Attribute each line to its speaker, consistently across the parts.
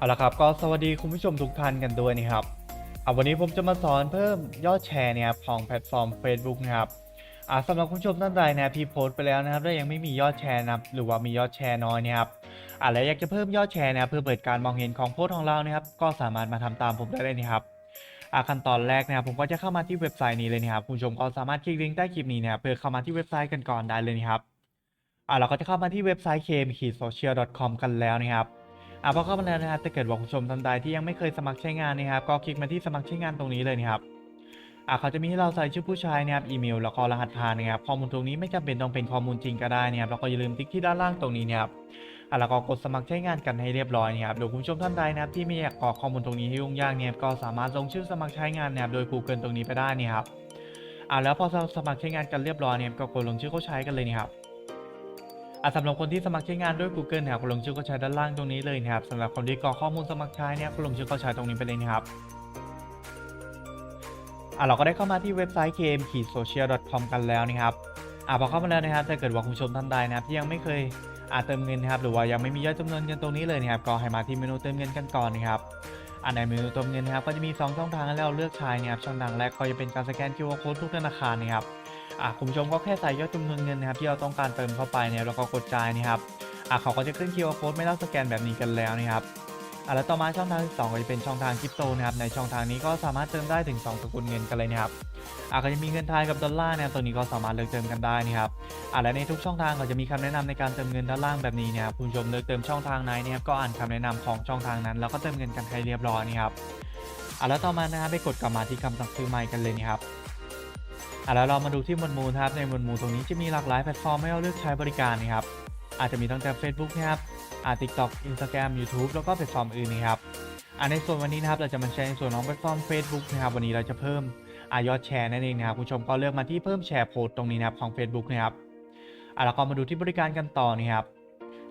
Speaker 1: เอาละครับก็สวัสดีคุณผู้ชมทุกท่านกันด้วยนะครับเอาวันนี้ผมจะมาสอนเพิ่มยอดแชร์เนี่ยครับของแพลตฟอร์ม Facebook นะครับอ่าสำหรับคุณผู้ชมท่านใดนะที่โพสต์ไปแล้วนะครับแล้วยังไม่มียอดแชร์นะครับหรือว่ามียอดแชร์น้อยเนะครับอ่าแล้วอยากจะเพิ่มยอดแชร์นะเพื่อเปิดการมองเห็นของโพสต์ของเรานะครับก็สามารถมาทำตามผมได้เลยนะครับอ่าขั้นตอนแรกนะครับผมก็จะเข้ามาที่เว็บไซต์นี้เลยนะครับคุณผู้ชมก็สามารถคลิกลิงก์ใต้คลิปนี้นะครับเพื่อเข้ามาที่เว็บไซต์กันก่อนได้เลยนะครับอ่าเราก็จะเข้ามาที่เว็บไซต์ km-social.com กันแล้วนะครับ อะพอเข้ามาแล้วนะครับถ้าเกิดว่าคุณผู้ชมท่านใดที่ยังไม่เคยสมัครใช้งานนะครับ ก็คลิกมาที่สมัครใช้งานตรงนี้เลยนะครับอะเขาจะมีให้เราใส่ชื่อผู้ใช้นะครับ อีเมล แล้วก็รหัสผ่านนะครับ ข้อมูลตรงนี้ไม่จำเป็นต้องเป็นข้อมูลจริงก็ได้นะครับ แล้วก็อย่าลืมติ๊กที่ด้านล่างตรงนี้นะครับอะแล้วก็กดสมัครใช้งานกันให้เรียบร้อยนะครับโดยคุณผู้ชมท่านใดนะครับที่ไม่อยากกรอกข้อมูลตรงนี้ให้ยุ่งยากเนี่ยก็สามารถลงชื่อสมัครใช้งานนะครับโดย Google ตรงนี้ไปได้นี่ครับอะแล้วพอสมัครใช้งานกันเรียบร้อยเนี่ยก็กดลงชื่อเขาใช้กันเลยนี่ครับ อะสำหรับคนที่สมัครใช้งานด้วย Google นะครับคุณลงชื่อเข้าใช้ด้านล่างตรงนี้เลยนะครับสำหรับคนที่กรอกข้อมูลสมัครใช้เนี่ยคุณลงชื่อเข้าใช้ตรงนี้ไปเลยนะครับอะเราก็ได้เข้ามาที่เว็บไซต์ km-social.com กันแล้วนะครับอะพอเข้ามาแล้วนะครับถ้าเกิดว่าคุณผู้ชมท่านใดนะครับที่ยังไม่เคยอะเติมเงินนะครับหรือว่ายังไม่มียอดจำนวนเงินตรงนี้เลยนะครับก็ให้มาที่เมนูเติมเงินกันก่อนนะครับอะในเมนูเติมเงินนะครับก็จะมีสองช่องทางให้เราเลือกใช้นะครับช่องทางแรกก็จะเป็นการสแกน QR code ทุกธนาคารนะครับ อะคุณผู้ชมก็แค่ใส่ยอดจำนวนเงินนะครับที่เราต้องการเติมเข้าไปเนี่ยแล้วก็กดจ่ายนะครับอะเขาก็จะขึ้น QR code ไม่ต้องสแกนแบบนี้กันแล้วนะครับอะแล้วต่อมาช่องทางที่สองก็จะเป็นช่องทางคริปโตนะครับในช่องทางนี้ก็สามารถเติมได้ถึง 2 สกุลเงินกันเลยนะครับอะก็จะมีเงินไทยกับดอลลาร์นะครับตัวนี้ก็สามารถเลือกเติมกันได้นะครับอะและในทุกช่องทางก็จะมีคำแนะนำในการเติมเงินด้านล่างแบบนี้นะครับคุณผู้ชมเลือกเติมช่องทางไหนนะครับก็อ่านคำแนะนำของช่องทางนั้น แล้วก็เติมเงินกันให้เรียบร้อยนะครับอะแล้วต่อมานะครับไปกดกลับมาที่คำสั่งซื้อใหม่กันเลยนะครับ อะแล้วเรามาดูที่หมวดหมู่นะครับในหมวดหมู่ตรงนี้จะมีหลากหลายแพลตฟอร์มให้เราเลือกใช้บริการนะครับอาจจะมีตั้งแต่ Facebook นะครับอา TikTok Instagram YouTube แล้วก็แพลตฟอร์มอื่นนะครับอ่าในส่วนวันนี้นะครับเราจะมาใช้ในส่วนของแพลตฟอร์ม Facebook นะครับวันนี้เราจะเพิ่มอายอดแชร์นั่นเองนะครับคุณผู้ชมก็เลือกมาที่เพิ่มแชร์โพสต์ตรงนี้นะครับของ Facebook นะครับอะแล้วก็มาดูที่บริการกันต่อนะครับ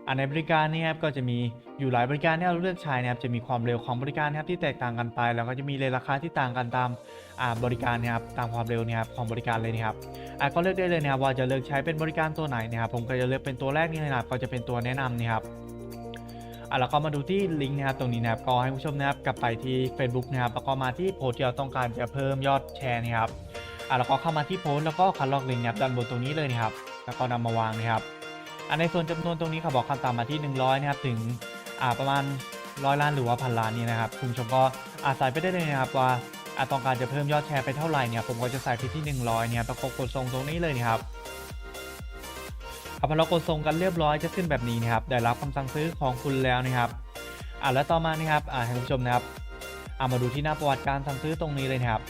Speaker 1: อันในบริการนี่ครับก็จะมีอยู่หลายบริการที่เราเลือกใช้นะครับจะมีความเร็วของบริการนะครับที่แตกต่างกันไป แล้วก็จะมีเลยราคาที่ต่างกันตามอ่าบริการนะครับตามความเร็วนะครับของบริการเลยนะครับอะก็เลือกได้เลยนะครับว่าจะเลือกใช้เป็นบริการตัวไหนนะครับผมก็จะเลือกเป็นตัวแรกนี่นะครับก็จะเป็นตัวแนะนำนะครับอะแล้วก็มาดูที่ลิงก์นะครับตรงนี้นะครับก็ให้ผู้ชมนะครับกลับไปที่ Facebook นะครับแล้วก็มาที่โพสต์ที่เราต้องการจะเพิ่มยอดแชร์นะครับอะแล้วก็เข้ามาที่โพสต์แล้วก็คัดลอกลิงก์นะครับด้านบนตรงนี้เลยนะครับ แล้วก็นำมาวางนะครับ อันในส่วนจำนวนตรงนี้เขาบอกขั้นต่ำมาที่ 100 นะครับ ถึงประมาณร้อยล้านหรือว่าพันล้านนี่นะครับ คุณผู้ชมก็อาศัยไปได้เลยนะครับว่าอะต้องการจะเพิ่มยอดแชร์ไปเท่าไหร่เนี่ยผมก็จะใส่ไปที่ 100เนี่ยประกบกดส่งตรงนี้เลยนะครับพอเรากดส่งกันเรียบร้อยจะขึ้นแบบนี้นะครับ ได้รับคำสั่งซื้อของคุณแล้วนะครับอะแล้วต่อมานะครับอะให้คุณผู้ชมนะครับอะมาดูที่หน้าประวัติการสั่งซื้อตรงนี้เลยนะครับ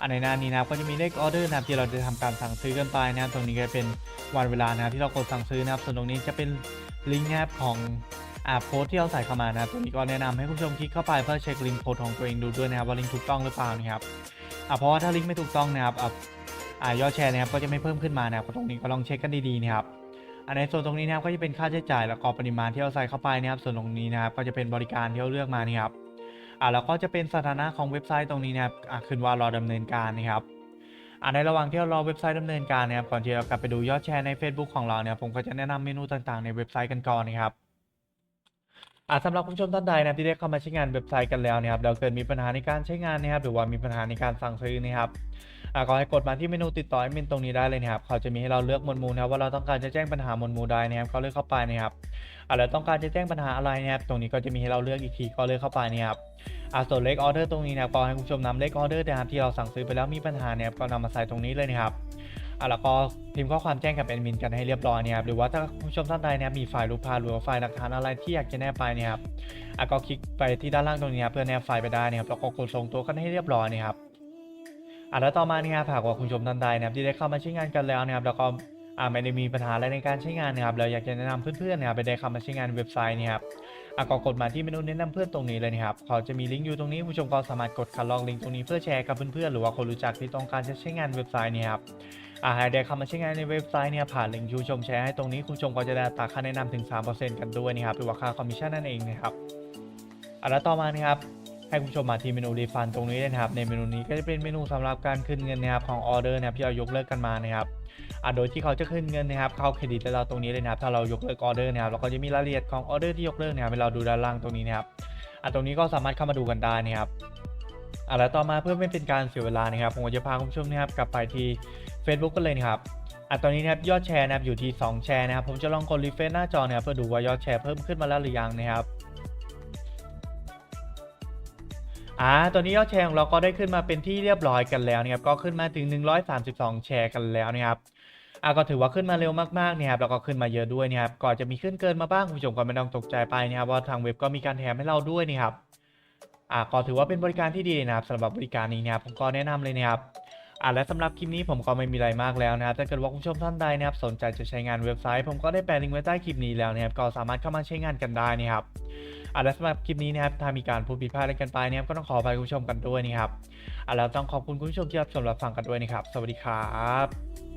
Speaker 1: อันในหน้านี้นะครับก็จะมีเลขออเดอร์นะครับที่เราจะทำการสั่งซื้อกันไปนะครับตรงนี้ก็จะเป็นวันเวลานะครับที่เรากดสั่งซื้อนะครับส่วนตรงนี้จะเป็นลิงก์นะครับของอ่าโพสที่เราใส่เข้ามานะครับตัวนี้ก็แนะนำให้ผู้ชมคลิกเข้าไปเพื่อเช็คลิงก์โพสของตัวเองดูด้วยนะครับว่าลิงก์ถูกต้องหรือเปล่านะครับอ่าเพราะว่าถ้าลิงก์ไม่ถูกต้องนะครับอ่าอยอดแชร์นะครับก็จะไม่เพิ่มขึ้นมานะครับตรงนี้ก็ลองเช็คกันดีๆนะครับอันในส่วนตรงนี้นะครับก็จะเป็นค่าใช้จ่ายแล้วก็ปริมาณที่เราใส่เข้าไปนะครับส่วนตรงนี้นะครับก็จะเป็นบริการที่เราเลือกมานี่ครับ อ่าแล้วก็จะเป็นสถานะของเว็บไซต์ตรงนี้นะครับอ่าขึ้นว่ารอดำเนินการนะครับอ่าในระหว่างที่เรารอเว็บไซต์ดำเนินการนะครับก่อนที่เรากลับไปดูยอดแชร์ใน Facebook ของเราเนี่ยผมก็จะแนะนำเมนูต่างๆ ในเว็บไซต์กันก่อนนะครับอ่าสำหรับคุณผู้ชมท่านใดนะที่ได้เข้ามาใช้งานเว็บไซต์กันแล้วนะครับเราเกิดมีปัญหาในการใช้งานนะครับหรือว่ามีปัญหาในการสั่งซื้อนะครับ อ่าก็ให้กดมาที่เมนูติดต่อแอดมินตรงนี้ได้เลยนะครับเขาจะมีให้เราเลือกหมวดหมู่นะครับว่าเราต้องการจะแจ้งปัญหาหมวดหมู่ใดนะครับก็เลือกเข้าไปนะครับอ่าแล้วต้องการจะแจ้งปัญหาอะไรนะครับตรงนี้ก็จะมีให้เราเลือกอีกทีก็เลือกเข้าไปนะครับอ่าส่วนเลขออเดอร์ตรงนี้นะครับก็ให้คุณผู้ชมนำเลขออเดอร์นะครับที่เราสั่งซื้อไปแล้วมีปัญหาเนี่ยก็นำมาใส่ตรงนี้เลยนะครับอะแล้วก็พิมพ์ข้อความแจ้งกับแอดมินกันให้เรียบร้อยเนี่ยครับหรือว่าถ้าคุณผู้ชมท่านใดนะมีไฟล์รูปภาพหรือว่าไฟล์หลักฐานอะไรที่อยากจะแนบไปเนี่ยครับอะก็คลิกไปที่ด้านล่างตรงนี้เพื่อแนบไฟล์ไปได้นะครับแล้วก็กดส่งตัวกันให้เรียบร้อยนะครับ อะแล้วต่อมานี่ครับหากว่าคุณผู้ชมท่านใดนะครับที่ได้เข้ามาใช้งานกันแล้วนะครับแล้วก็อ่าไม่ได้มีปัญหาอะไรในการใช้งานนะครับเราอยากจะแนะนำเพื่อนๆนะครับไปได้เข้ามาใช้งานเว็บไซต์เนี่ยครับอะก็กดมาที่เมนูแนะนำเพื่อนตรงนี้เลยนะครับเขาจะมีลิงก์อยู่ตรงนี้คุณผู้ชมก็สามารถกดคัดลอกลิงก์ตรงนี้เพื่อแชร์กับเพื่อนๆหรือว่าคนรู้จักที่ต้องการจะใช้งานเว็บไซต์เนี่ยครับอ่าหากได้เข้ามาใช้งานในเว็บไซต์เนี่ยผ่านลิงก์ชูชมแชร์ให้ตรงนี้คุณผู้ชมก็จะได้อัตราค่าแนะนำถึง 3%กันด้วยนะครับหรือว่าค่าคอมมิชชั่นนั่นเองนะครับอ่าแล้วต่อมานะครับ ให้คุณผู้ชมมาที่เมนูรีฟันตรงนี้นะครับ ในเมนูนี้ก็จะเป็นเมนูสำหรับการขึ้นเงินนะครับของออเดอร์นะครับที่เรายกเลิกกันมานะครับอ่าโดยที่เขาจะขึ้นเงินนะครับเข้าเครดิตเราตรงนี้เลยนะครับถ้าเรายกเลิกออเดอร์นะครับเราก็จะมีรายละเอียดของออเดอร์ที่ยกเลิกนะครับให้เราดูด้านล่างตรงนี้นะครับอะตรงนี้ก็สามารถเข้ามาดูกันได้นะครับอะแล้วต่อมาเพื่อไม่เป็นการเสียเวลานะครับผมจะพาคุณผู้ชมนะครับกลับไปที่ Facebook กันเลยนะครับอะตอนนี้นะครับยอดแชร์นะครับอยู่ที่ 2 แชร์นะครับผมจะลองกดรีเฟรชหน้าจอนะครับเพื่อดูว่ายอดแชร์เพิ่มขึ้นมาแล้วหรือยังนะครับ อ่าตอนนี้ยอดแชร์ของเราก็ได้ขึ้นมาเป็นที่เรียบร้อยกันแล้วนะครับ ก็ขึ้นมาถึง 132 แชร์กันแล้วนะครับอ่าก็ถือว่าขึ้นมาเร็วมากๆนะครับแล้วก็ขึ้นมาเยอะด้วยนะครับก่อนจะมีขึ้นเกินมาบ้างคุณผู้ชมก็ไม่ต้องตกใจไปนะครับว่าทางเว็บก็มีการแถมให้เราด้วยนะครับอ่าก็ถือว่าเป็นบริการที่ดีนะครับสำหรับบริการนี้นะครับผมก็แนะนำเลยนะครับ อะและสำหรับคลิปนี้ผมก็ไม่มีอะไรมากแล้วนะครับถ้าเกิดว่าคุณผู้ชมท่านใดนะครับสนใจจะใช้งานเว็บไซต์ ผมก็ได้แปะลิงก์ไว้ใต้คลิปนี้แล้วนะครับก็สามารถเข้ามาใช้งานกันได้นะครับอะและสำหรับคลิปนี้นะครับถ้ามีการพูดผิดพลาดอะไรกันไปนะครับก็ต้องขออภัยคุณผู้ชมกันด้วยนะครับอะแล้วต้องขอบคุณคุณผู้ชมที่รับชมรับฟังกันด้วยนะครับ สวัสดีครับ